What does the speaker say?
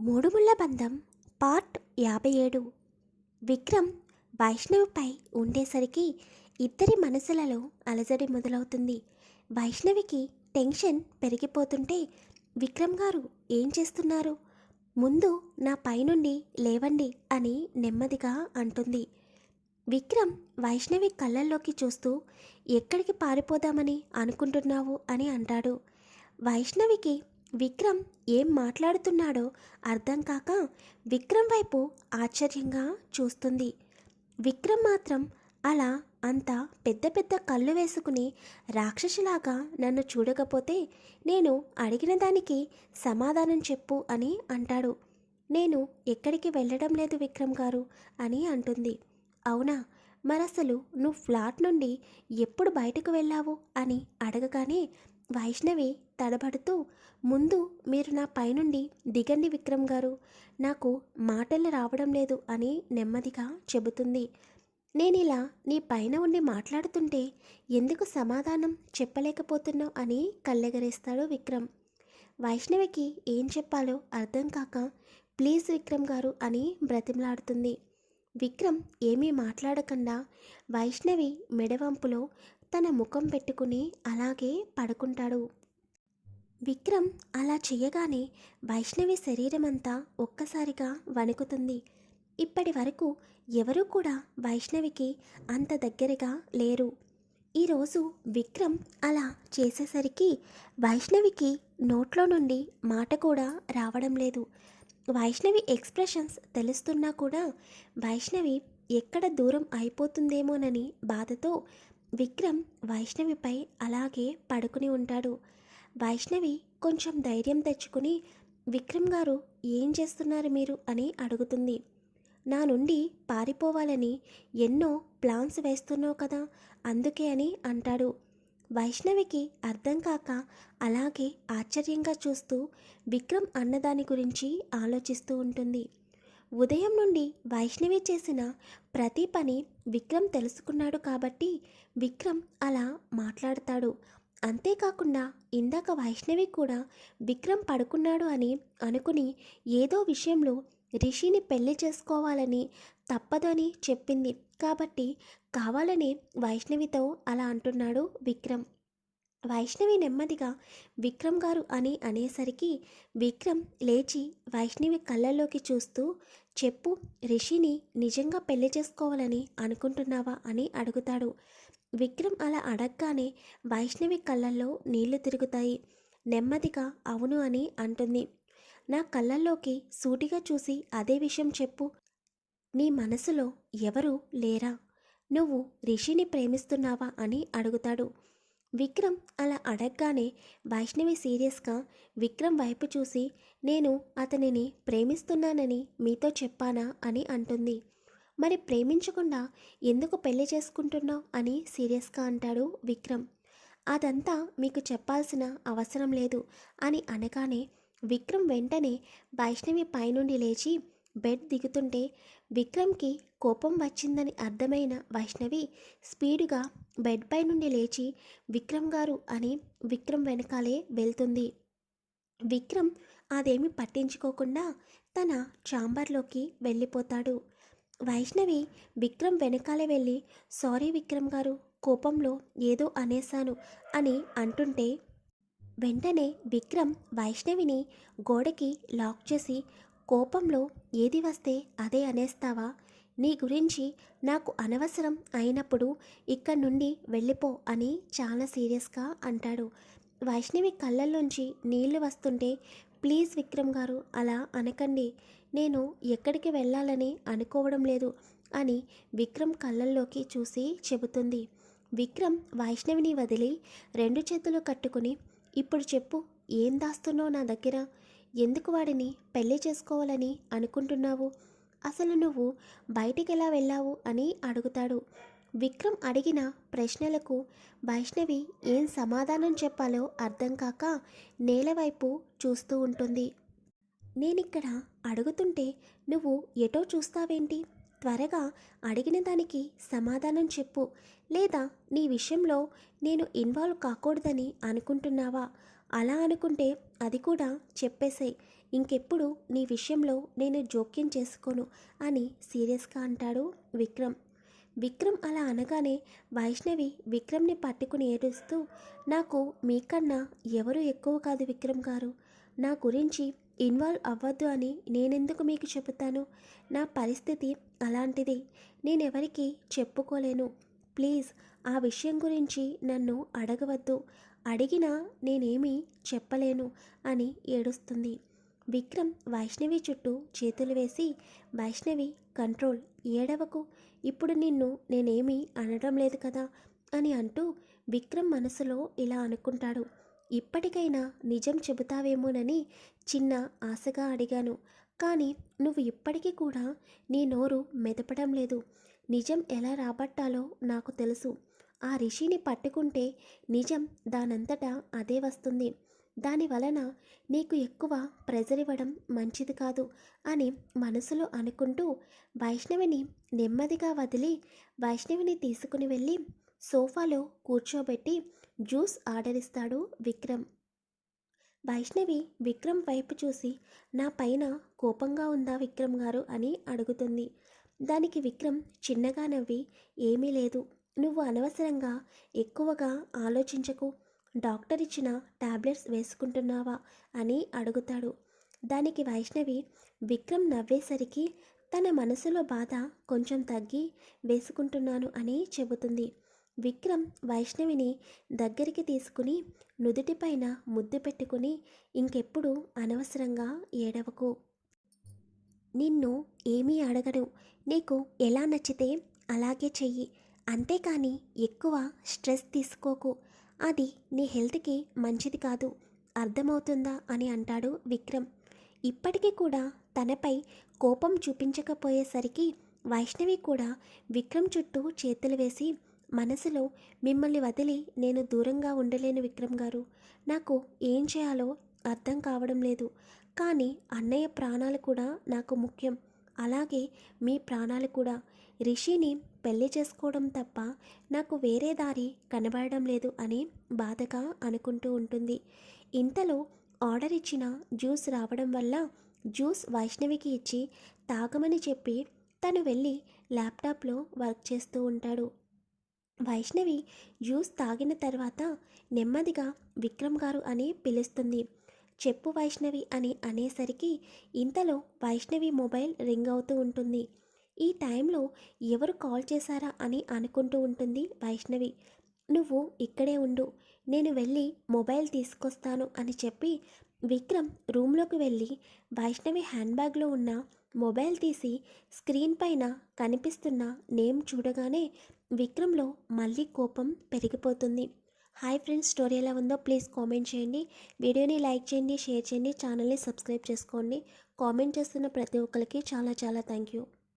మూడుముళ్ళ బంధం పార్ట్ యాభై ఏడు విక్రమ్ వైష్ణవిపై ఉండేసరికి ఇద్దరి మనసులలో అలజడి మొదలవుతుంది. వైష్ణవికి టెన్షన్ పెరిగిపోతుంటే విక్రమ్ గారు ఏం చేస్తున్నారు? ముందు నా పైనుండి లేవండి అని నెమ్మదిగా అంటుంది. విక్రమ్ వైష్ణవి కళ్ళల్లోకి చూస్తూ ఎక్కడికి పారిపోదామని అనుకుంటున్నావు అని అంటాడు. వైష్ణవికి విక్రమ్ ఏం మాట్లాడుతున్నాడో అర్థం కాక విక్రమ్ వైపు ఆశ్చర్యంగా చూస్తుంది. విక్రమ్ మాత్రం అలా అంత పెద్ద పెద్ద కళ్ళు వేసుకుని రాక్షసులాగా నన్ను చూడకపోతే నేను అడిగిన దానికి సమాధానం చెప్పు అని అంటాడు. నేను ఎక్కడికి వెళ్ళడం లేదు విక్రమ్ గారు అని అంటుంది. అవునా? మరసలు నువ్వు ఫ్లాట్ నుండి ఎప్పుడు బయటకు వెళ్ళావు అని అడగగానే వైష్ణవి తడబడుతూ ముందు మీరు నా పైనుండి దిగండి విక్రమ్ గారు. నాకు మాటలు రావడం లేదు అని నెమ్మదిగా చెబుతుంది. నేను ఇలా నీ పైన ఉండి మాట్లాడుతుంటే ఎందుకు సమాధానం చెప్పలేకపోతున్నావు అని కళ్ళెగరేస్తాడు విక్రమ్. వైష్ణవికి ఏం చెప్పాలో అర్థం కాక ప్లీజ్ విక్రమ్ గారు అని బ్రతిమలాడుతుంది. విక్రమ్ ఏమీ మాట్లాడకుండా వైష్ణవి మెడవంపులో తన ముఖం పెట్టుకుని అలాగే పడుకుంటాడు. విక్రమ్ అలా చేయగానే వైష్ణవి శరీరమంతా ఒక్కసారిగా వణుకుతుంది. ఇప్పటి వరకు ఎవరూ కూడా వైష్ణవికి అంత దగ్గరగా లేరు. ఈరోజు విక్రమ్ అలా చేసేసరికి వైష్ణవికి నోట్లో నుండి మాట కూడా రావడం లేదు. వైష్ణవి ఎక్స్ప్రెషన్స్ తెలుస్తున్నా కూడా వైష్ణవి ఎక్కడ దూరం అయిపోతుందేమోనని బాధతో విక్రమ్ వైష్ణవిపై అలాగే పడుకుని ఉంటాడు. వైష్ణవి కొంచెం ధైర్యం తెచ్చుకుని విక్రమ్ గారు ఏం చేస్తున్నారు మీరు? అని అడుగుతుంది. నా నుండి పారిపోవాలని ఎన్నో ప్లాన్స్ వేస్తున్నావు కదా అందుకే అని అంటాడు. వైష్ణవికి అర్థం కాక అలాగే ఆశ్చర్యంగా చూస్తూ విక్రమ్ అన్నదాని గురించి ఆలోచిస్తూ ఉంటుంది. ఉదయం నుండి వైష్ణవి చేసిన ప్రతి పని విక్రమ్ తెలుసుకున్నాడు కాబట్టి విక్రమ్ అలా మాట్లాడతాడు. అంతేకాకుండా ఇందాక వైష్ణవి కూడా విక్రమ్ పడుకున్నాడు అని అనుకుని ఏదో విషయంలో రిషిని పెళ్ళి చేసుకోవాలని తప్పదని చెప్పింది. కాబట్టి కావాలని వైష్ణవితో అలా అంటున్నాడు విక్రమ్. వైష్ణవి నెమ్మదిగా విక్రమ్ గారు అని అనేసరికి విక్రమ్ లేచి వైష్ణవి కళ్ళల్లోకి చూస్తూ చెప్పు రిషిని నిజంగా పెళ్ళి చేసుకోవాలని అనుకుంటున్నావా? అని అడుగుతాడు. విక్రమ్ అలా అడగగానే వైష్ణవి కళ్ళల్లో నీళ్ళు తిరుగుతాయి. నెమ్మదిగా అవును అని అంటుంది. నా కళ్ళల్లోకి సూటిగా చూసి అదే విషయం చెప్పు. నీ మనసులో ఎవరు లేరా? నువ్వు రిషిని ప్రేమిస్తున్నావా? అని అడుగుతాడు. విక్రమ్ అలా అడగగానే వైష్ణవి సీరియస్గా విక్రమ్ వైపు చూసి నేను అతనిని ప్రేమిస్తున్నానని మీతో చెప్పానా? అని అంటుంది. మరి ప్రేమించకుండా ఎందుకు పెళ్ళి చేసుకుంటున్నావు? అని సీరియస్గా అంటాడు విక్రమ్. అదంతా మీకు చెప్పాల్సిన అవసరం లేదు అని అనగానే విక్రమ్ వెంటనే వైష్ణవి పైనుండి లేచి బెడ్ దిగుతుంటే విక్రమ్కి కోపం వచ్చిందని అర్థమైన వైష్ణవి స్పీడుగా బెడ్ పై నుండి లేచి విక్రమ్ గారు అని విక్రమ్ వెనకాలే వెళ్తుంది. విక్రమ్ అదేమి పట్టించుకోకుండా తన చాంబర్లోకి వెళ్ళిపోతాడు. వైష్ణవి విక్రమ్ వెనకాలే వెళ్ళి సారీ విక్రమ్ గారు కోపంలో ఏదో అనేశాను అని అంటుంటే వెంటనే విక్రమ్ వైష్ణవిని గోడకి లాక్ చేసి కోపంలో ఏది వస్తే అదే అనేస్తావా? నీ గురించి నాకు అనవసరం అయినప్పుడు ఇక్కడి నుండి వెళ్ళిపో అని చాలా సీరియస్గా అంటాడు. వైష్ణవి కళ్ళల్లోంచి నీళ్ళు వస్తుంటే ప్లీజ్ విక్రమ్ గారు అలా అనకండి. నేను ఎక్కడికి వెళ్ళాలని అనుకోవడం లేదు అని విక్రమ్ కళ్ళల్లోకి చూసి చెబుతుంది. విక్రమ్ వైష్ణవిని వదిలి రెండు చేతులు కట్టుకుని ఇప్పుడు చెప్పు ఏం దాస్తున్నావు నా దగ్గర? ఎందుకు వాడిని పెళ్ళి చేసుకోవాలని అనుకుంటున్నావు? అసలు నువ్వు బయటికి ఎలా వెళ్ళావు అని అడుగుతాడు. విక్రమ్ అడిగిన ప్రశ్నలకు వైష్ణవి ఏం సమాధానం చెప్పాలో అర్థం కాక నేలవైపు చూస్తూ ఉంటుంది. నేనిక్కడ అడుగుతుంటే నువ్వు ఎటో చూస్తావేంటి? త్వరగా అడిగిన దానికి సమాధానం చెప్పు. లేదా నీ విషయంలో నేను ఇన్వాల్వ్ కాకూడదని అనుకుంటున్నావా? అలా అనుకుంటే అది కూడా చెప్పేసాయి. ఇంకెప్పుడు నీ విషయంలో నేను జోక్యం చేసుకోను అని సీరియస్గా అంటాడు విక్రమ్. విక్రమ్ అలా అనగానే వైష్ణవి విక్రమ్ని పట్టుకుని ఏడుస్తూ నాకు మీకన్నా ఎవరు ఎక్కువ కాదు విక్రమ్ గారు. నా గురించి ఇన్వాల్వ్ అవ్వద్దు అని నేనెందుకు మీకు చెబుతాను? నా పరిస్థితి అలాంటిది. నేనెవరికి చెప్పుకోలేను. ప్లీజ్ ఆ విషయం గురించి నన్ను అడగవద్దు. అడిగినా నేనేమీ చెప్పలేను అని ఏడుస్తుంది. విక్రమ్ వైష్ణవి చుట్టూ చేతులు వేసి వైష్ణవి కంట్రోల్ ఏడవకు. ఇప్పుడు నిన్ను నేనేమీ అనడం లేదు కదా అని అంటూ విక్రమ్ మనసులో ఇలా అనుకుంటాడు. ఇప్పటికైనా నిజం చెబుతావేమోనని చిన్న ఆశగా అడిగాను. కానీ నువ్వు ఇప్పటికీ కూడా నీ నోరు మెదపడం లేదు. నిజం ఎలా రాబట్టాలో నాకు తెలుసు. ఆ రిషిని పట్టుకుంటే నిజం దానంతటా అదే వస్తుంది. దాని వలన నీకు ఎక్కువ ప్రెజర్ ఇవ్వడం మంచిది కాదు అని మనసులో అనుకుంటూ వైష్ణవిని నెమ్మదిగా వదిలి వైష్ణవిని తీసుకుని వెళ్ళి సోఫాలో కూర్చోబెట్టి జ్యూస్ ఆర్డర్ ఇస్తాడు విక్రమ్. వైష్ణవి విక్రమ్ వైపు చూసి నా పైన కోపంగా ఉందా విక్రమ్ గారు? అని అడుగుతుంది. దానికి విక్రమ్ చిన్నగా నవ్వి ఏమీ లేదు. నువ్వు అనవసరంగా ఎక్కువగా ఆలోచించకు. డాక్టర్ ఇచ్చిన టాబ్లెట్స్ వేసుకుంటున్నావా అని అడుగుతాడు. దానికి వైష్ణవి విక్రమ్ నవ్వేసరికి తన మనసులో బాధ కొంచెం తగ్గి వేసుకుంటున్నాను అని చెబుతుంది. విక్రమ్ వైష్ణవిని దగ్గరికి తీసుకుని నుదుటిపైన ముద్దు పెట్టుకుని ఇంకెప్పుడు అనవసరంగా ఏడవకు. నిన్ను ఏమీ అడగను నీకు ఎలా నచ్చితే అలాగే చెయ్యి. అంతేకాని ఎక్కువ స్ట్రెస్ తీసుకోకు. అది నీ హెల్త్కి మంచిది కాదు. అర్థమవుతుందా అని అంటాడు విక్రమ్. ఇప్పటికీ కూడా తనపై కోపం చూపించకపోయేసరికి వైష్ణవి కూడా విక్రమ్ చుట్టూ చేతులు వేసి మనసులో మిమ్మల్ని వదిలి నేను దూరంగా ఉండలేను విక్రమ్ గారు. నాకు ఏం చేయాలో అర్థం కావడం లేదు. కానీ అన్నయ్య ప్రాణాలు కూడా నాకు ముఖ్యం. అలాగే మీ ప్రాణాలు కూడా. రిషిని పెళ్ళి చేసుకోవడం తప్ప నాకు వేరే దారి కనబడడం లేదు అని బాధగా అనుకుంటూ ఉంటుంది. ఇంతలో ఆర్డర్ ఇచ్చిన జ్యూస్ రావడం వల్ల జ్యూస్ వైష్ణవికి ఇచ్చి తాగమని చెప్పి తను వెళ్ళి ల్యాప్టాప్లో వర్క్ చేస్తూ ఉంటాడు. వైష్ణవి జ్యూస్ తాగిన తర్వాత నెమ్మదిగా విక్రమ్ గారు అని పిలుస్తుంది. చెప్పు వైష్ణవి అని అనేసరికి ఇంతలో వైష్ణవి మొబైల్ రింగ్ అవుతూ ఉంటుంది. ఈ టైంలో ఎవరు కాల్ చేశారా అని అనుకుంటూ ఉంటుంది వైష్ణవి. నువ్వు ఇక్కడే ఉండు నేను వెళ్ళి మొబైల్ తీసుకొస్తాను అని చెప్పి విక్రమ్ రూమ్లోకి వెళ్ళి వైష్ణవి హ్యాండ్ బ్యాగ్లో ఉన్న మొబైల్ తీసి స్క్రీన్ పైన కనిపిస్తున్న నేమ్ చూడగానే విక్రమ్లో మళ్ళీ కోపం పెరిగిపోతుంది. హాయ్ ఫ్రెండ్స్ స్టోరీ ఎలా ఉందో ప్లీజ్ కామెంట్ చేయండి. వీడియోని లైక్ చేయండి షేర్ చేయండి ఛానల్ని సబ్స్క్రైబ్ చేసుకోండి. కామెంట్ చేస్తున్న ప్రతి ఒక్కరికి చాలా చాలా థ్యాంక్ యూ.